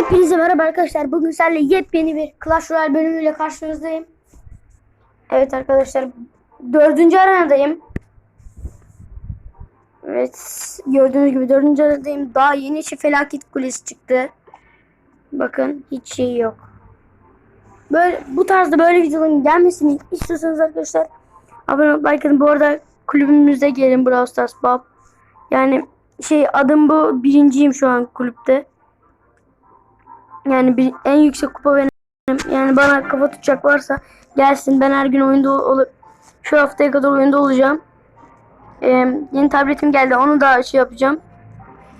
Hepinize merhaba arkadaşlar. Bugün sizlerle yepyeni bir Clash Royale bölümüyle karşınızdayım. Evet arkadaşlar. Dördüncü arenadayım. Evet. Gördüğünüz gibi dördüncü arenadayım. Daha yeni işi felaket kulesi çıktı. Bakın hiç şey yok. Böyle bu tarzda böyle videoların gelmesini istiyorsanız arkadaşlar abone olup like. Bu arada kulübümüzde gelin Brawl Stars Bob. Yani şey adım bu. Birinciyim şu an kulüpte. Yani bir, en yüksek kupa benim. Yani bana kafa tutacak varsa gelsin. Ben her gün oyunda olup şu haftaya kadar oyunda olacağım. Ee, yeni tabletim geldi. Onu da şey yapacağım.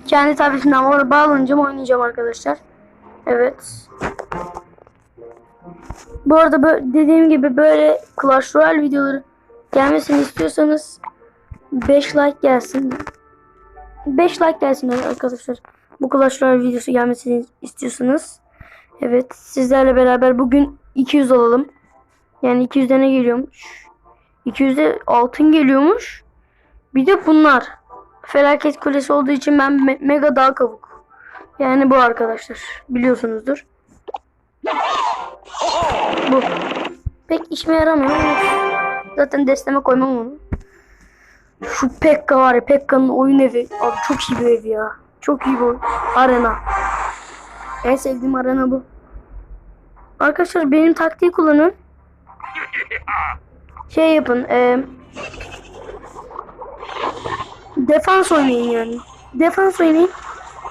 Kendi tabletimden oraya bağlanacağım. Oynayacağım arkadaşlar. Evet. Bu arada dediğim gibi böyle Clash Royale videoları gelmesini istiyorsanız 5 like gelsin. 5 like gelsin arkadaşlar. Bu Clash Royale videosu gelmesini istiyorsanız. Evet sizlerle beraber bugün 200 alalım. Yani 200'de ne geliyormuş? 200'de altın geliyormuş. Bir de bunlar. Felaket kulesi olduğu için ben me- mega dağ kavuk. Yani bu arkadaşlar. Biliyorsunuzdur. Bu. Pek işime yaramıyor zaten desteme koymam onu. Şu Pekka var ya Pekka'nın oyun evi. Abi çok iyi bir ev ya. Çok iyi bu arena. En sevdiğim arena bu. Arkadaşlar benim taktiği kullanın. Şey yapın. E, defans oynayın yani. Defans oynayın.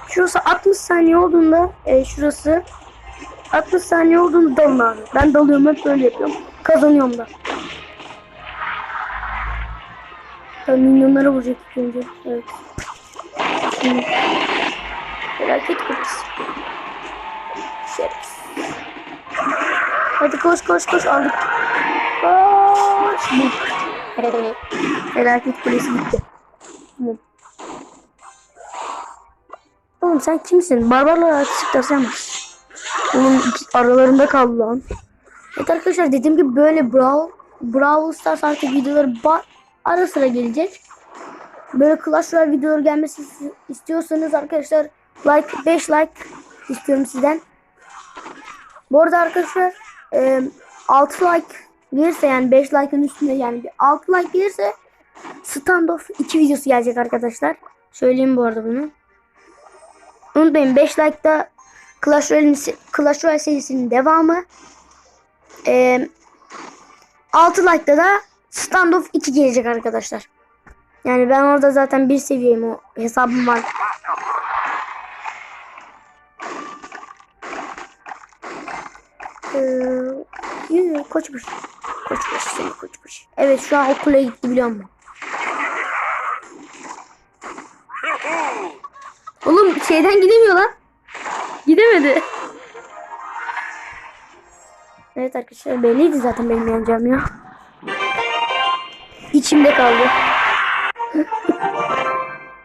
Şurası 60 saniye olduğunda e, şurası 60 saniye olduğunda dalın abi. Ben dalıyorum hep böyle yapıyorum. Kazanıyorum da. Tabii milyonlara vuracak önce. Evet. Şimdi. Felaket Şerefsiz. Hadi koş koş koş aldık. Koş. Felaket kulesi gitti. Oğlum sen kimsin? Barbarlar artistik taşımış. Oğlum aralarında kaldı lan. Evet arkadaşlar dediğim gibi böyle Brawl, Brawl Stars artık videoları ara sıra gelecek. Böyle Clash Royale videoları gelmesi istiyorsanız arkadaşlar like 5 like istiyorum sizden. Bu arada arkadaşlar e, 6 like gelirse yani 5 like'ın üstünde yani bir 6 like gelirse standoff 2 videosu gelecek arkadaşlar. Söyleyeyim bu arada bunu. Unutmayın 5 like'da Clash Royale, Clash Royale serisinin devamı. E, 6 like'da da standoff 2 gelecek arkadaşlar. Yani ben orada zaten bir seviyeyim o hesabım var. Ee, yürü koçmuş. Koçmuş seni koçmuş. Evet şu an okula gitti biliyor musun? Oğlum şeyden gidemiyor lan. Gidemedi. Evet arkadaşlar belliydi zaten benim yeneceğim ya. İçimde kaldı.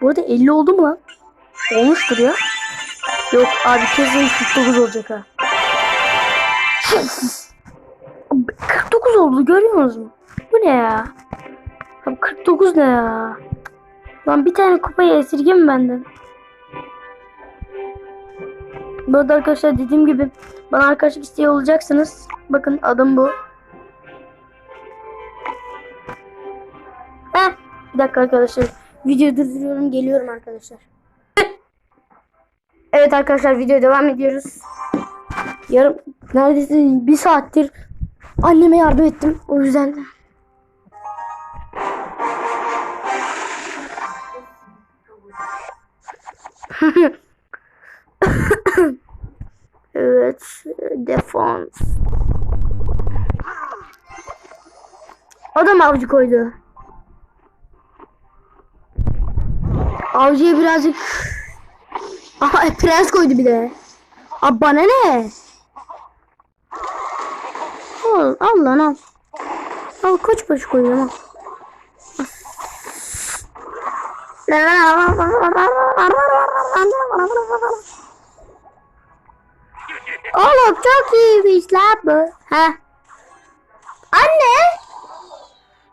Burada 50 oldu mu lan? Olmuştur ya. Yok abi kesin 49 olacak ha. 49 oldu görüyor musunuz? Bu ne ya? Abi 49 ne ya? Lan bir tane kupayı esirgem benden. Bu arada arkadaşlar dediğim gibi bana arkadaşlık isteği olacaksınız. Bakın adım bu. Heh, bir dakika arkadaşlar. Videoyu durduruyorum geliyorum arkadaşlar. Evet arkadaşlar videoya devam ediyoruz. Yarım neredeyse bir saattir anneme yardım ettim. O yüzden Evet, defans. O da mı avcı koydu? Avcıya birazcık... Aha prens koydu bir de. Bana ne? Al, al lan al. Al koç başı koyuyorum al. Oğlum çok iyiymiş lan bu. Ha. Anne.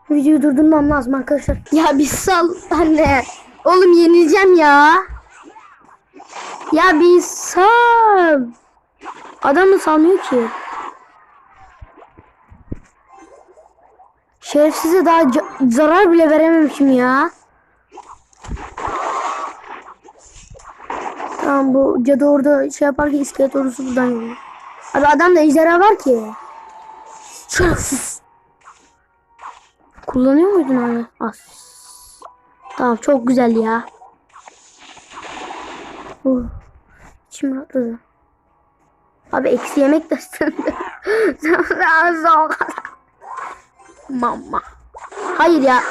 Videoyu durdurmam lazım arkadaşlar. Ya bir sal anne. Oğlum yenileceğim ya. Ya bir sal. Adamı salmıyor ki. Şerefsize daha zarar bile verememişim ya. Tamam bu cadı orada şey yaparken iskelet ordusu buradan geliyor. Abi adamda ejderha var ki. Şerefsiz. Kullanıyor muydun abi? Az. Tamam çok güzel ya. Uh, içim rahatladı. Abi eksi yemek de üstünde. o kadar. Mama. Hayır ya.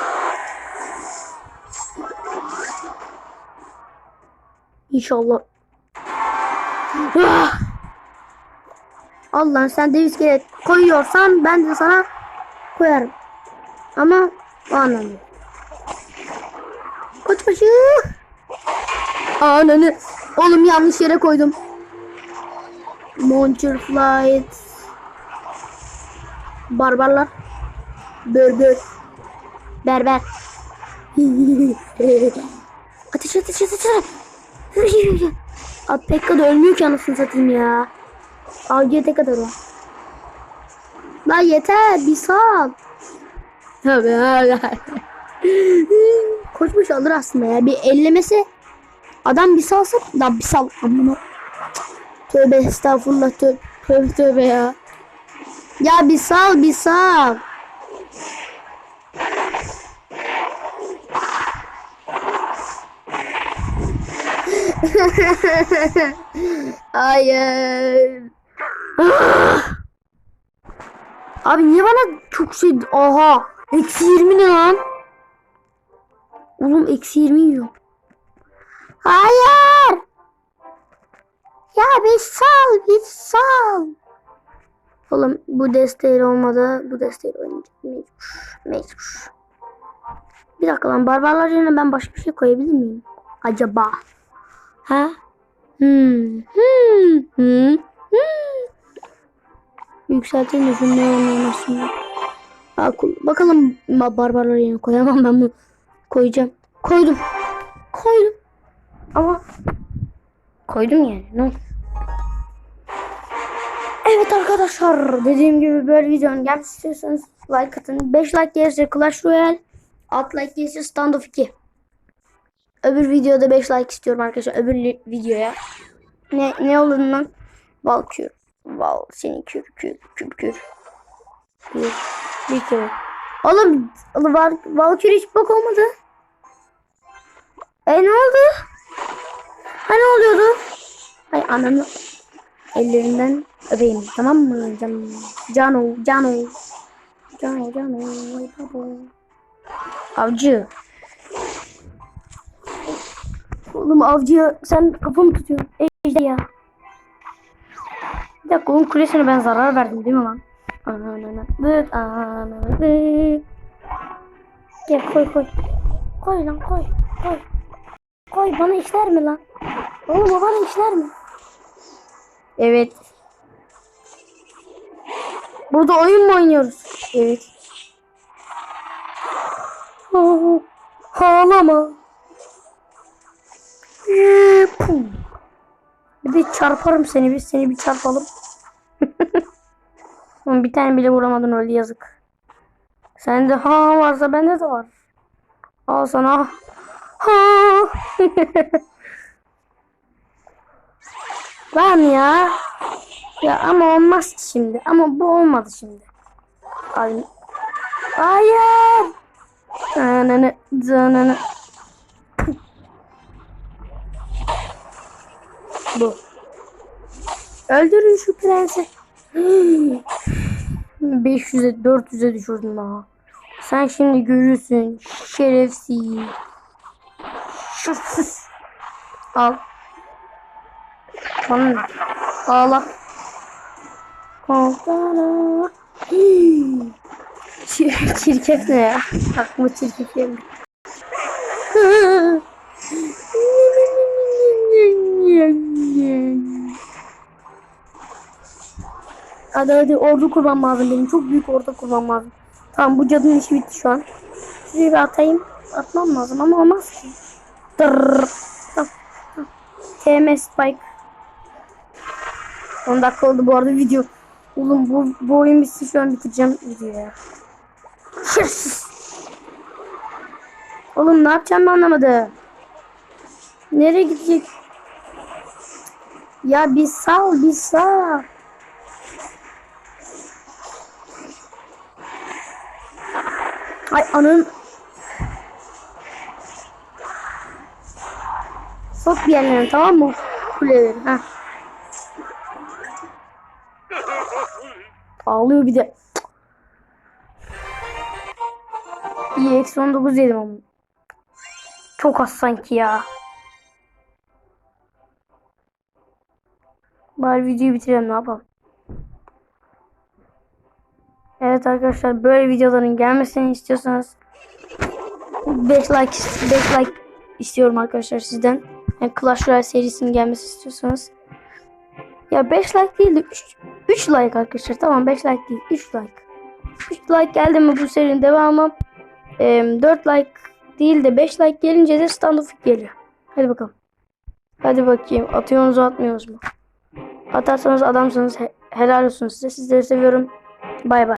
İnşallah. Ah! Allah'ım sen dev iskelet koyuyorsan ben de sana koyarım. Ama o anlamda. Koçbaşı. Ananı. Oğlum yanlış yere koydum. Monster Flight. Barbarlar. Bör. Berber. ateş ateş ateş. Abi Pekka da ölmüyor ki anasını satayım ya. AGT kadar o. Lan yeter bir sal. Tabii Koçmuş alır aslında ya. Bir ellemesi adam bir salsa lan bir sal. Amına. Tövbe estağfurullah tövbe tövbe, tövbe ya. Ya bir sal bir sal. Hayır. Abi niye bana çok şey... Aha. Eksi 20 ne lan? Oğlum eksi 20 yiyor. Hayır. Ya bir sal bir sal. Oğlum bu desteği olmadı. Bu desteği oynayacak. Mecbur. Mecbur. Bir dakika lan barbarlar yerine ben başka bir şey koyabilir miyim? Acaba? Ha? Hmm. Hmm. Hmm. Hmm. Yükseltelim de şunu ne olmasın. Bakalım ba- barbarlar yerine koyamam ben bunu. Koyacağım. Koydum. Koydum. Ama koydum yani. Ne? Evet arkadaşlar dediğim gibi böyle videonun gelmesi istiyorsanız like atın. 5 like gelirse Clash Royale. 6 like gelirse Standoff 2. Öbür videoda 5 like istiyorum arkadaşlar. Öbür videoya. Ne ne olur lan? Valkür. Val seni kür kür kür kür. Bir, bir kere. Oğlum Val Valkür hiç bok olmadı. E ne oldu? Ha ne oluyordu? Ay ananı ellerinden öpeyim tamam mı canım? Cano, Cano. Cano, Cano. Avcı. Oğlum avcıya sen kafamı tutuyorsun. Ejder ya. Bir dakika onun kulesine ben zarar verdim değil mi lan? Ananı dıt ananı dıt. Gel koy koy. Koy lan koy. Koy. Koy bana işler mi lan? Oğlum o bana işler mi? Evet. Burada oyun mu oynuyoruz? Evet. Ağlama. Bir de çarparım seni bir seni bir çarpalım. Bir tane bile vuramadın öyle yazık. Sende ha varsa bende de var. Al sana. Ha. Lan ya. Ya ama olmaz ki şimdi. Ama bu olmadı şimdi. Ay. Hayır. Ananı, zananı. Bu. Öldürün şu prensi. 500'e 400'e düşürdüm daha. Sen şimdi görürsün. Şerefsiz. Şerefsiz. Al. Bana? Ağla. Korkana. Çir çirkef ne ya? Aklıma çirkef geldi. Hadi hadi ordu kurmam lazım benim. Çok büyük ordu kurmam lazım. Tamam bu cadının işi bitti şu an. Şuraya bir atayım. Atmam lazım ama olmaz ki. Dırrrr. TM Spike. 10 dakika oldu bu arada video. Oğlum bu, bu oyun bitsin şu an bitireceğim videoyu ya. Oğlum ne yapacağımı anlamadım. Nereye gidecek? Ya bir sal bir sal. Ay anın. Sok bir yerlerine tamam mı? Kuleleri. Heh. Ağlıyor bir de. İyi eksi 19 yedim ama. Çok az sanki ya. Bari videoyu bitirelim ne yapalım. Evet arkadaşlar böyle videoların gelmesini istiyorsanız 5 like 5 like istiyorum arkadaşlar sizden. Yani Clash Royale serisinin gelmesi istiyorsanız. Ya 5 like değil de 3 3 like arkadaşlar. Tamam 5 like değil 3 like. 3 like geldi mi bu serinin devamı? Ee, 4 like değil de 5 like gelince de standoff geliyor. Hadi bakalım. Hadi bakayım atıyorsunuz atmıyorsunuz mu? Atarsanız adamsınız. He- helal olsun size. Sizleri seviyorum. Bay bay.